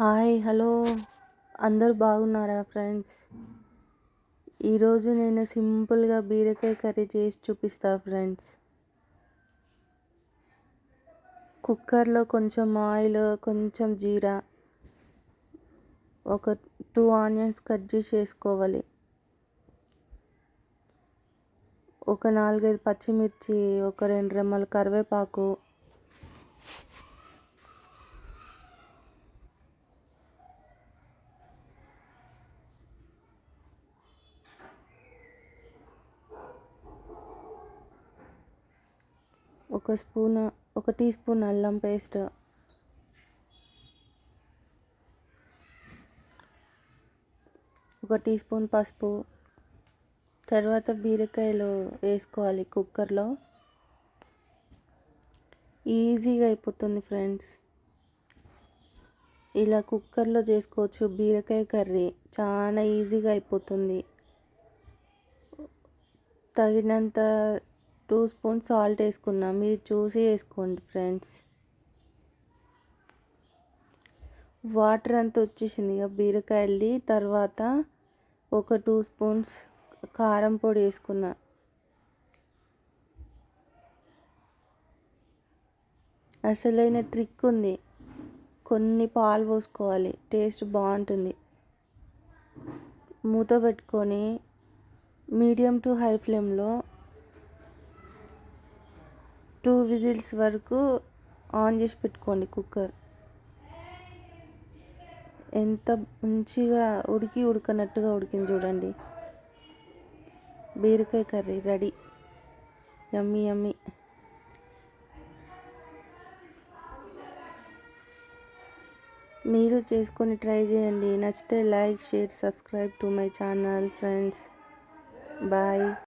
Hi hello. అందరు బాగున్నారా friends? ఈరోజు నేను సింపుల్గా బీరకాయ కర్రీ చేసి చూపిస్తా ఫ్రెండ్స్. కుక్కర్లో కొంచెం ఆయిల్ కొంచెం జీరా ఒక టూ ఆనియన్స్ కట్ చేసి వేసుకోవాలి. ఒక నాలుగైదు పచ్చిమిర్చి ఒక రెండు రెమ్మల కరివేపాకు ఒక స్పూన్ ఒక టీ స్పూన్ అల్లం పేస్ట్. ఒక టీ స్పూన్ పసుపు. తర్వాత బీరకాయలు వేసుకోవాలి కుక్కర్లో. ఈజీగా అయిపోతుంది ఫ్రెండ్స్. ఇలా కుక్కర్లో చేసుకోవచ్చు. బీరకాయ కర్రీ చాలా ఈజీగా అయిపోతుంది. తగినంత టూ స్పూన్స్ సాల్ట్ వేసుకున్నాం. మీరు చూసి వేసుకోండి ఫ్రెండ్స్. వాటర్ అంతా వచ్చేసింది ఇక బీరకాయలది. తర్వాత ఒక టూ స్పూన్స్ కారం పొడి వేసుకున్నా. అసలైన ట్రిక్ ఉంది. కొన్ని పాలు పోసుకోవాలి. టేస్ట్ బాగుంటుంది. మూత పెట్టుకొని మీడియం టు హై ఫ్లేమ్లో టూ విజిల్స్ వరకు ఆన్ చేసి పెట్టుకోండి కుక్కర్. ఎంత మంచిగా ఉడికి ఉడకనట్టుగా ఉడికింది చూడండి. బీరకాయ కర్రీ రెడీ. యమ్మీ యమ్మీ. మీరు చేసుకొని ట్రై చేయండి. నచ్చితే like share subscribe to my channel friends. Bye.